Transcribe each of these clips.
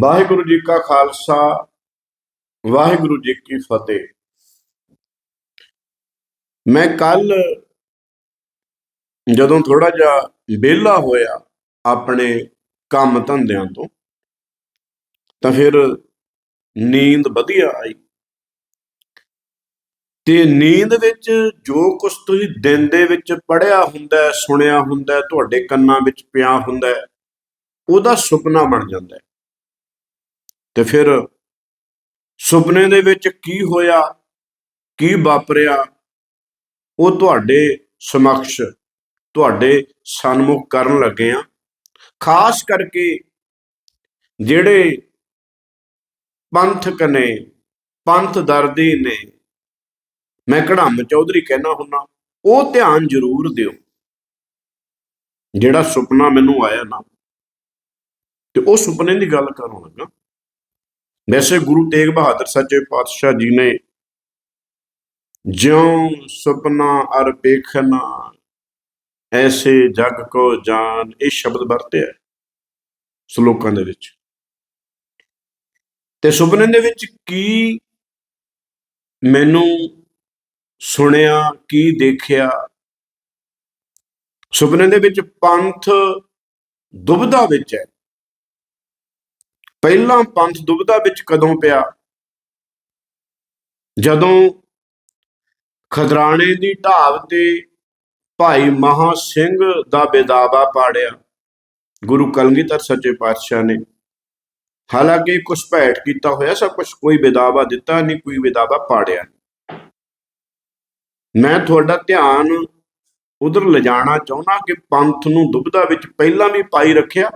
ਵਾਹਿਗੁਰੂ ਜੀ ਕਾ ਖਾਲਸਾ, ਵਾਹਿਗੁਰੂ ਜੀ ਕੀ ਫਤਿਹ। ਮੈਂ ਕੱਲ ਜਦੋਂ ਥੋੜਾ ਜਿਹਾ ਵਿਹਲਾ ਹੋਇਆ ਆਪਣੇ ਕੰਮ ਧੰਦਿਆਂ ਤੋਂ, ਤਾਂ ਫਿਰ ਨੀਂਦ ਵਧੀਆ ਆਈ। ਤੇ ਨੀਂਦ ਵਿੱਚ ਜੋ ਕੁਝ ਤੁਸੀਂ ਦਿਨ ਦੇ ਵਿੱਚ ਪੜਿਆ ਹੁੰਦਾ ਸੁਣਿਆ ਹੁੰਦਾ ਤੁਹਾਡੇ ਕੰਨਾਂ ਵਿੱਚ ਪਿਆ ਹੁੰਦਾ ਉਹਦਾ ਸੁਪਨਾ ਬਣ ਜਾਂਦਾ ਹੈ। ਤੇ ਫਿਰ ਸੁਪਨੇ ਦੇ ਵਿੱਚ ਕੀ ਹੋਇਆ, ਕੀ ਵਾਪਰਿਆ, ਉਹ ਤੁਹਾਡੇ ਸਮਕਸ਼, ਤੁਹਾਡੇ ਸਨਮੁਖ ਕਰਨ ਲੱਗੇ ਆ ਖਾਸ ਕਰਕੇ ਜਿਹੜੇ ਪੰਥਕ ਨੇ, ਪੰਥ ਦਰਦੀ ਨੇ, ਮੈਂ ਕੜਾਮ ਚੌਧਰੀ ਕਹਿਣਾ ਹੁੰਨਾ ਉਹ ਧਿਆਨ ਜ਼ਰੂਰ ਦਿਓ। ਜਿਹੜਾ ਸੁਪਨਾ ਮੈਨੂੰ ਆਇਆ ਨਾ, ਤੇ ਉਹ ਸੁਪਨੇ ਦੀ ਗੱਲ ਕਰਨ ਲੱਗਾ। ਵੈਸੇ ਗੁਰੂ ਤੇਗ ਬਹਾਦਰ ਸੱਚੇ ਪਾਤਸ਼ਾਹ ਜੀ ਨੇ ਜਿਉ ਸੁਪਨਾ ਅਰ ਪੇਖਨਾ ਐਸੇ ਜਗ ਕੋ ਜਾਨ, ਇਹ ਸ਼ਬਦ ਵਰਤਿਆ ਸ਼ਲੋਕਾਂ ਦੇ ਵਿੱਚ। ਤੇ ਸੁਪਨੇ ਦੇ ਵਿੱਚ ਕੀ ਮੈਨੂੰ ਸੁਣਿਆ, ਕੀ ਦੇਖਿਆ? ਸੁਪਨੇ ਦੇ ਵਿੱਚ ਪੰਥ ਦੁਬਦਾ ਵਿੱਚ ਹੈ। ਪਹਿਲਾਂ ਪੰਥ ਦੁਬਦਾ ਵਿੱਚ ਕਦੋਂ ਪਿਆ? ਜਦੋਂ ਖਦਰਾਣੇ ਦੀ ਢਾਬ ਤੇ ਭਾਈ ਮਹਾ ਸਿੰਘ ਦਾ ਬੇਦਾਵਾ ਪਾੜਿਆ, ਗੁਰੂ ਕਲਗੀਧਰ ਸੱਚੇ ਪਾਤਸ਼ਾਹ ਨੇ। ਹਾਲਾਂਕਿ ਕੁਝ ਭੈਟ ਕੀਤਾ ਹੋਇਆ ਸਭ ਕੁਝ ਕੋਈ ਬੇਦਾਵਾ ਦਿੱਤਾ ਨਹੀਂ, ਕੋਈ ਬੇਦਾਵਾ ਪਾੜਿਆ ਮੈਂ ਤੁਹਾਡਾ ਧਿਆਨ ਉਧਰ ਲਿਜਾਣਾ ਚਾਹੁੰਦਾ ਕਿ ਪੰਥ ਨੂੰ ਦੁਬਦਾ ਵਿੱਚ ਪਹਿਲਾਂ ਵੀ ਪਾਈ ਰੱਖਿਆ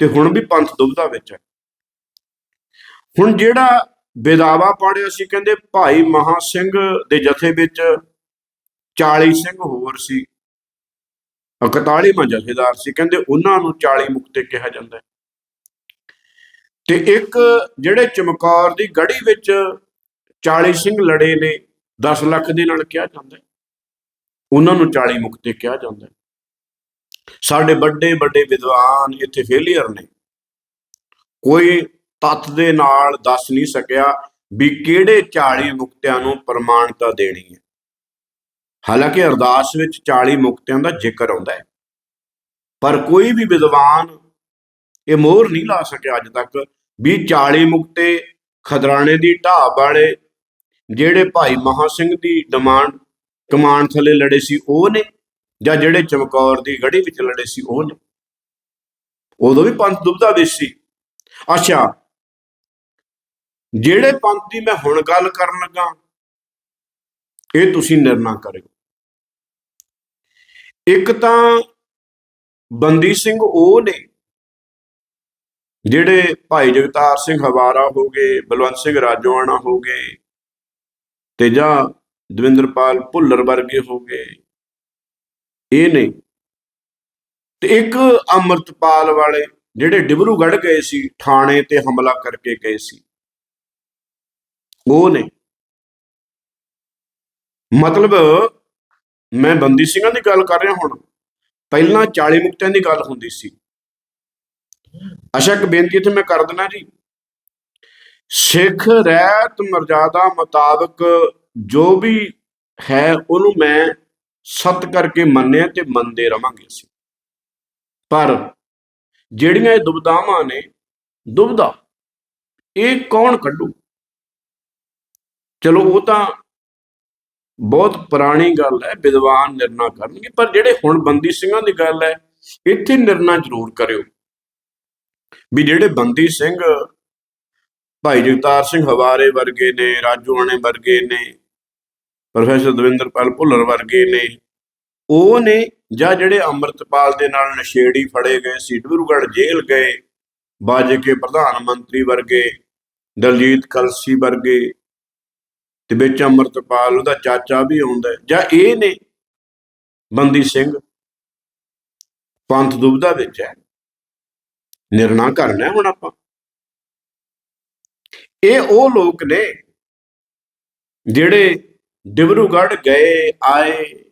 ਤੇ ਹੁਣ ਵੀ ਪੰਥ ਦੁਬਦਾ ਵਿੱਚ ਹੈ। ਹੁਣ ਜਿਹੜਾ ਬੇਦਾਵਾ ਪਾੜਿਆ ਸੀ, ਕਹਿੰਦੇ ਭਾਈ ਮਹਾ ਸਿੰਘ ਦੇ ਜਥੇ ਵਿੱਚ 40 ਸਿੰਘ ਹੋਰ ਸੀ। 41ਵਾਂ ਜਥੇਦਾਰ ਸੀ, ਕਹਿੰਦੇ ਉਹਨਾਂ ਨੂੰ 40 ਮੁਕਤੇ ਕਿਹਾ ਜਾਂਦਾ ਹੈ। ਤੇ ਇੱਕ ਜਿਹੜੇ ਚਮਕੌਰ ਦੀ ਗੜੀ ਵਿੱਚ 40 ਸਿੰਘ ਲੜੇ ਨੇ 10 ਲੱਖ ਦੇ ਨਾਲ ਕਿਹਾ ਜਾਂਦਾ ਹੈ। ਉਹਨਾਂ ਨੂੰ 40 ਮੁਕਤੇ ਕਿਹਾ ਜਾਂਦਾ ਹੈ। ਸਾਡੇ ਵੱਡੇ ਵੱਡੇ ਵਿਦਵਾਨ ਇੱਥੇ ਫੇਲੀਅਰ ਨੇ। ਕੋਈ ਤੱਥ ਦੇ ਨਾਲ ਦੱਸ ਨਹੀਂ ਸਕਿਆ ਵੀ ਕਿਹੜੇ 40 ਮੁਕਤਿਆਂ ਨੂੰ ਪ੍ਰਮਾਣਤਾ ਦੇਣੀ ਹੈ। ਹਾਲਾਂਕਿ ਅਰਦਾਸ ਵਿੱਚ 40 ਮੁਕਤਿਆਂ ਦਾ ਜ਼ਿਕਰ ਆਉਂਦਾ ਹੈ। ਪਰ ਕੋਈ ਵੀ ਵਿਦਵਾਨ ਇਹ ਮੋਹਰ ਨਹੀਂ ਲਾ ਸਕਿਆ ਅੱਜ ਤੱਕ ਵੀ 40 ਮੁਕਤੇ ਖਦਰਾਣੇ ਦੀ ਢਾਬ ਵਾਲੇ ਜਿਹੜੇ ਭਾਈ ਮਹਾ ਸਿੰਘ ਦੀ ਡਿਮਾਂਡ ਕਮਾਨ ਥੱਲੇ ਲੜੇ ਸੀ ਉਹ ਨੇ ਜਾਂ ਜਿਹੜੇ ਚਮਕੌਰ ਦੀ ਗੜੀ ਵਿੱਚ ਲੜੇ ਸੀ ਉਹ ਨੇ। ਉਦੋਂ ਵੀ ਪੰਥ ਦੁਬਦਾ ਵਿੱਚ ਸੀ। ਅੱਛਾ ਜਿਹੜੇ ਪੰਥ ਦੀ ਮੈਂ ਹੁਣ ਗੱਲ ਕਰਨ ਲੱਗਾ, ਇਹ ਤੁਸੀਂ ਨਿਰਣਾ ਕਰਿਓ। ਇੱਕ ਤਾਂ ਬੰਦੀ ਸਿੰਘ ਉਹ ਨੇ ਜਿਹੜੇ ਭਾਈ ਜਗਤਾਰ ਸਿੰਘ ਹਵਾਰਾ ਹੋ ਗਏ, ਬਲਵੰਤ ਸਿੰਘ ਰਾਜੋਆਣਾ ਹੋ ਗਏ, ਤੇ ਜਾਂ ਦਵਿੰਦਰਪਾਲ ਭੁੱਲਰ ਵਰਗੇ ਹੋ ਗਏ, ਇਹ ਨੇ। ਤੇ ਇੱਕ ਅਮਰਤਪਾਲ ਵਾਲੇ ਜਿਹੜੇ ਡਿਬਰੂਗੜ੍ਹ ਗਏ ਸੀ, ਥਾਣੇ ਤੇ ਹਮਲਾ ਕਰਕੇ ਗਏ ਸੀ। ਉਹ ਨੇ। ਮਤਲਬ ਮੈਂ ਬੰਦੀ ਸਿੰਘਾਂ ਦੀ ਗੱਲ ਕਰ ਰਿਹਾ ਹੁਣ। ਪਹਿਲਾਂ 40 ਮੁਕਤਿਆਂ ਦੀ ਗੱਲ ਹੁੰਦੀ ਸੀ। ਅਸ਼ਕ ਬੇਨਤੀ ਇੱਥੇ ਮੈਂ ਕਰ ਦਿੰਦਾ ਜੀ। ਸਿੱਖ ਰਹਿਤ ਮਰਜ਼ਾਦਾ ਮੁਤਾਬਕ ਜੋ ਵੀ ਹੈ, ਉਹਨੂੰ ਮੈਂ ਸਤ ਕਰਕੇ ਮੰਨਿਆ ਤੇ ਮੰਨਦੇ ਰਵਾਂਗੇ ਅਸੀਂ। ਪਰ ਜਿਹੜੀਆਂ ਇਹ ਦੁਬਦਾਵਾਂ ਨੇ ਦੁਬਦਾ ਇਹ ਕੌਣ ਕੱਢੂ? ਚਲੋ ਉਹ ਤਾਂ ਬਹੁਤ ਪੁਰਾਣੀ ਗੱਲ ਹੈ, ਵਿਦਵਾਨ ਨਿਰਣਾ ਕਰਨਗੇ, ਪਰ ਜਿਹੜੇ ਹੁਣ ਬੰਦੀ ਸਿੰਘਾਂ ਦੀ ਗੱਲ ਹੈ, ਇੱਥੇ ਨਿਰਣਾ ਜ਼ਰੂਰ ਕਰਿਓ। ਵੀ ਜਿਹੜੇ ਬੰਦੀ ਸਿੰਘ ਭਾਈ ਜਗਤਾਰ ਸਿੰਘ ਹਵਾਰੇ ਵਰਗੇ ਨੇ ਰਾਜੂਆਣੇ ਵਰਗੇ ਨੇ, ਪ੍ਰੋਫੈਸਰ ਦਵਿੰਦਰਪਾਲ ਭੁੱਲਰ ਵਰਗੇ ਨੇ, ਉਹ ਨੇ ਜਾਂ ਜਿਹੜੇ ਅੰਮ੍ਰਿਤਪਾਲ ਦੇ ਨਾਲ ਨਸ਼ੇੜੀ ਫੜੇ ਗਏ ਸੀ ਡਿਬਰੂਗੜ੍ਹ ਜੇਲ੍ਹ ਗਏ ਬਾਜਕੇ ਪ੍ਰਧਾਨ ਮੰਤਰੀ ਵਰਗੇ, ਦਲਜੀਤ ਕਲਸੀ ਵਰਗੇ ਤੇ ਵਿੱਚ ਅੰਮ੍ਰਿਤਪਾਲ, ਉਹਦਾ ਚਾਚਾ ਵੀ ਆਉਂਦਾ ਜਾਂ ਇਹ ਨੇ, ਬੰਦੀ ਸਿੰਘ, ਪੰਥ ਦੁਬਦਾ ਵਿੱਚ ਹੈ। ਨਿਰਣਾ ਕਰਨਾ ਹੁਣ ਆਪਾਂ। ਇਹ ਉਹ ਲੋਕ ਨੇ ਜਿਹੜੇ ਡਿਬਰੂਗੜ੍ਹ ਗਏ, ਆਏ।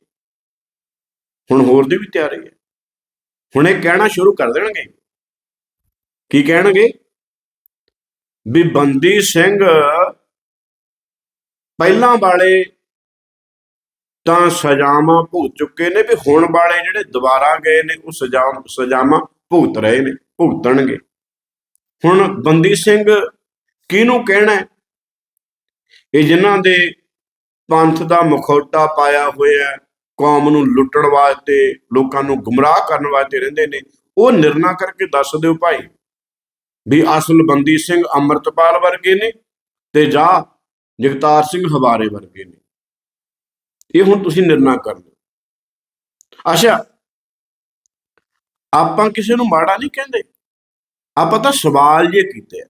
ਹੁਣ ਹੋਰ ਦੀ ਵੀ ਤਿਆਰੀ ਹੈ। ਹੁਣ ਇਹ ਕਹਿਣਾ ਸ਼ੁਰੂ ਕਰ ਦੇਣਗੇ। ਕੀ ਕਹਿਣਗੇ? ਵੀ ਬੰਦੀ ਸਿੰਘ ਪਹਿਲਾਂ ਵਾਲੇ ਤਾਂ ਸਜ਼ਾਵਾਂ ਭੁਗਤ ਚੁੱਕੇ ਨੇ ਵੀ ਹੁਣ ਵਾਲੇ ਜਿਹੜੇ ਦੁਬਾਰਾ ਗਏ ਨੇ, ਉਹ ਸਜ਼ਾ, ਸਜ਼ਾਵਾਂ ਭੁਗਤ ਰਹੇ ਨੇ ਭੁਗਤਣਗੇ ਹੁਣ ਬੰਦੀ ਸਿੰਘ ਕਿਹਨੂੰ ਕਹਿਣਾ ਹੈ? ਇਹ ਜਿਨ੍ਹਾਂ ਦੇ ਪੰਥ ਦਾ ਮੁਖੌਟਾ ਪਾਇਆ ਹੋਇਆ ਕੌਮ ਨੂੰ ਲੁੱਟਣ ਵਾਸਤੇ, ਲੋਕਾਂ ਨੂੰ ਗੁੰਮਰਾਹ ਕਰਨ ਵਾਸਤੇ ਰਹਿੰਦੇ ਨੇ, ਉਹ ਨਿਰਣਾ ਕਰਕੇ ਦੱਸ ਦਿਓ ਭਾਈ ਵੀ ਅਸਲ ਬੰਦੀ ਸਿੰਘ ਅੰਮ੍ਰਿਤਪਾਲ ਵਰਗੇ ਨੇ ਤੇ ਜਾ ਜਗਤਾਰ ਸਿੰਘ ਹਵਾਰੇ ਵਰਗੇ ਨੇ। ਇਹ ਹੁਣ ਤੁਸੀਂ ਨਿਰਣਾ ਕਰ ਲਓ। ਅੱਛਾ, ਆਪਾਂ ਕਿਸੇ ਨੂੰ ਮਾੜਾ ਨਹੀਂ ਕਹਿੰਦੇ। ਆਪਾਂ ਤਾਂ ਸਵਾਲ ਜੇ ਕੀਤੇ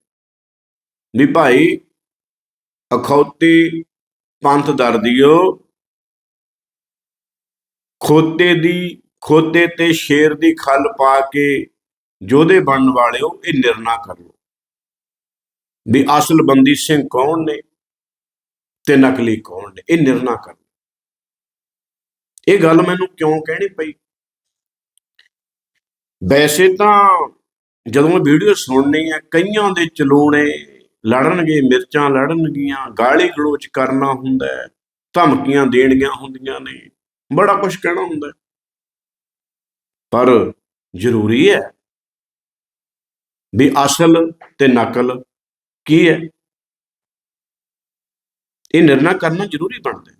ਵੀ ਭਾਈ ਅਖੌਤੀ ਪੰਥ ਦਰਦੀਓ, ਖੋਤੇ ਦੀ, ਖੋਤੇ ਤੇ ਸ਼ੇਰ ਦੀ ਖੱਲ ਪਾ ਕੇ ਜੋਧੇ ਬਣਨ ਵਾਲਿਓ ਇਹ ਨਿਰਣਾ ਕਰ ਲਓ। ਵੀ ਅਸਲ ਬੰਦੀ ਸਿੰਘ ਕੌਣ ਨੇ? ਤੇ ਨਕਲੀ ਕੌਣ ਨੇ? ਇਹ ਨਿਰਣਾ ਕਰ ਇਹ ਗੱਲ ਮੈਨੂੰ ਕਿਉਂ ਕਹਿਣੀ ਪਈ? ਵੈਸੇ ਤਾਂ ਜਦੋਂ ਇਹ ਵੀਡੀਓ ਸੁਣਨੀ ਹੈ ਕਈਆਂ ਦੇ ਚਲੋਣੇ ਲੜਨਗੇ, ਮਿਰਚਾਂ ਲੜਨਗੀਆਂ, ਗਾਲੀ ਗਲੋਚ ਕਰਨਾ ਹੁੰਦਾ ਧਮਕੀਆਂ ਦੇਣੀਆਂ ਹੁੰਦੀਆਂ ਨੇ, ਬੜਾ ਕੁਝ ਕਹਿਣਾ ਹੁੰਦਾ ਪਰ ਜ਼ਰੂਰੀ ਹੈ ਵੀ ਅਸਲ ਤੇ ਨਕਲ ਕੀ ਹੈ? ਇਹ ਨਿਰਣਾ ਕਰਨਾ ਜ਼ਰੂਰੀ ਬਣਦਾ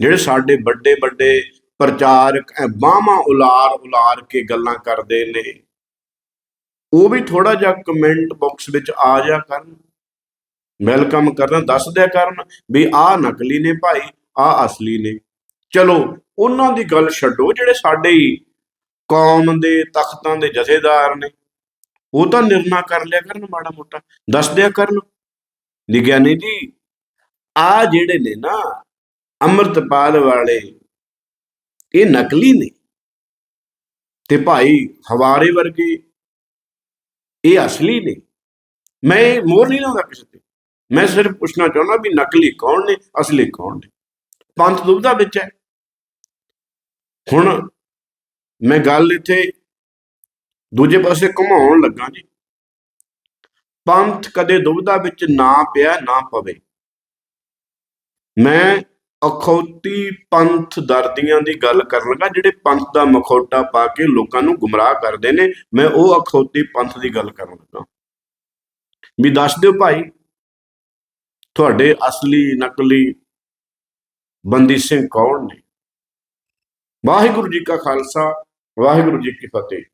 ਜਿਹੜੇ ਸਾਡੇ ਵੱਡੇ ਵੱਡੇ ਪ੍ਰਚਾਰਕ ਬਾਹਾਂ ਉਲਾਰ ਉਲਾਰ ਕੇ ਗੱਲਾਂ ਕਰਦੇ ਨੇ, ਉਹ ਵੀ ਥੋੜਾ ਜਿਹਾ ਕਮੈਂਟ ਬਾਕਸ ਵਿੱਚ ਆ ਜਾ ਕਰਨ। ਵੈਲਕਮ ਕਰਨ ਦੱਸ ਦਿਆ ਕਰਨ ਵੀ ਆਹ ਨਕਲੀ ਨੇ ਭਾਈ, ਆਹ ਅਸਲੀ ਨੇ। ਚਲੋ, ਉਹਨਾਂ ਦੀ ਗੱਲ ਛੱਡੋ, ਜਿਹੜੇ ਸਾਡੇ ਹੀ ਕੌਮ ਦੇ, ਤਖਤਾਂ ਦੇ ਜਥੇਦਾਰ ਨੇ, ਉਹ ਤਾਂ ਨਿਰਣਾ ਕਰ ਲਿਆ ਕਰਨ ਮਾੜਾ ਮੋਟਾ। ਦੱਸ ਦਿਆ ਕਰਨ। ਵਿਗਿਆਨੀ ਜੀ ਆ ਜਿਹੜੇ ਨੇ ਨਾ ਅੰਮ੍ਰਿਤਪਾਲ ਵਾਲੇ, ਇਹ ਨਕਲੀ ਨੇ। ਤੇ ਭਾਈ ਹਵਾਰੇ ਵਰਗੇ, ਇਹ ਅਸਲੀ ਨੇ। ਮੈਂ ਮੋਰ ਨਹੀਂ ਲਾਉਂਦਾ ਕਿਸੇ ਤੇ। ਮੈਂ ਸਿਰਫ ਪੁੱਛਣਾ ਚਾਹੁੰਦਾ ਵੀ ਨਕਲੀ ਕੌਣ ਨੇ, ਅਸਲੀ ਕੌਣ ਨੇ। ਪੰਥ ਦੁਬਦਾ ਵਿੱਚ ਹੈ। ਹੁਣ ਮੈਂ ਗੱਲ ਇੱਥੇ ਦੂਜੇ ਪਾਸੇ ਘੁਮਾਉਣ ਲੱਗਾ ਜੀ। ਪੰਥ ਕਦੇ ਦੁਬਦਾ ਵਿੱਚ ਨਾ ਪਿਆ, ਨਾ ਪਵੇ। ਮੈਂ ਅਖੌਤੀ ਪੰਥ ਦਰਦੀਆਂ ਦੀ ਗੱਲ ਕਰਨ ਲੱਗਾ, ਜਿਹੜੇ ਪੰਥ ਦਾ ਮਖੌਟਾ ਪਾ ਕੇ ਲੋਕਾਂ ਨੂੰ ਗੁੰਮਰਾਹ ਕਰਦੇ ਨੇ, ਮੈਂ ਉਹ ਅਖੌਤੀ ਪੰਥ ਦੀ ਗੱਲ ਕਰਨ ਲੱਗਾ। ਵੀ ਦੱਸ ਦਿਓ ਭਾਈ, ਤੁਹਾਡੇ ਅਸਲੀ, ਨਕਲੀ ਬੰਦੀ ਸਿੰਘ ਕੌਣ ਨੇ? ਵਾਹਿਗੁਰੂ ਜੀ ਕਾ ਖਾਲਸਾ, ਵਾਹਿਗੁਰੂ ਜੀ ਕੀ ਫਤਿਹ।